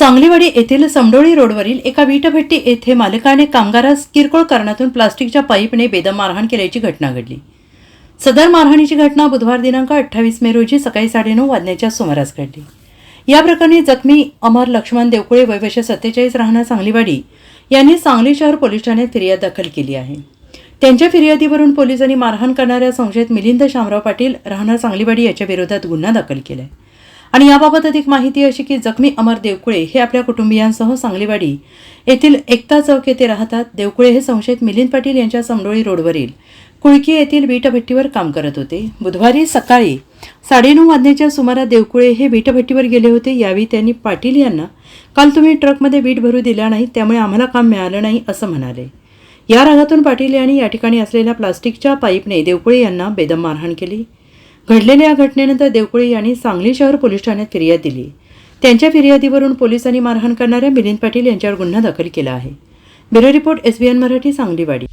सांगलीवाडी येथील समडोळी रोडवरील एका वीटभट्टी येथे मालकाने कामगारास किरकोळ कारणातून प्लास्टिकच्या पाईपने बेदम मारहाण केल्याची घटना घडली. सदर मारहाणीची घटना बुधवार दिनांक अठ्ठावीस मे रोजी सकाळी साडेनऊ वाजण्याच्या सुमारास घडली. या प्रकरणी जखमी अमर लक्ष्मण देवकुळे वयवर्ष सत्तेचाळीस राहणार सांगलीवाडी यांनी सांगली शहर पोलीस ठाण्यात फिर्याद दाखल केली आहे. त्यांच्या फिर्यादीवरून पोलिसांनी मारहाण करणाऱ्या संशयित मिलिंद शामराव पाटील राहणार सांगलीवाडी याच्या विरोधात गुन्हा दाखल केलाय. आणि याबाबत अधिक माहिती अशी की जखमी अमर देवकुळे हे आपल्या कुटुंबियांसह सांगलीवाडी येथील एकता चौक येथे राहतात. देवकुळे हे संशयित मिलिंद पाटील यांच्या समडोळी रोडवरील कुळकी येथील वीटभट्टीवर काम करत होते. बुधवारी सकाळी साडेनऊ वाजण्याच्या सुमारास देवकुळे हे वीटभट्टीवर गेले होते. यावेळी त्यांनी पाटील यांना काल तुम्ही ट्रकमध्ये वीट भरू दिला नाही त्यामुळे आम्हाला काम मिळालं नाही असं म्हणाले. या रागातून पाटील यांनी या ठिकाणी असलेल्या प्लास्टिकच्या पाईपने देवकुळे यांना बेदम मारहाण केली. घडलेल्या या घटनेनंतर देवकुळे यांनी सांगली शहर पोलीस ठाण्यात फिर्याद दिली. त्यांच्या फिर्यादीवरून पोलिसांनी मारहाण करणाऱ्या मिलिंद पाटील यांच्यावर गुन्हा दाखल केला आहे. Bureau report SBN Marathi Sangliwadi.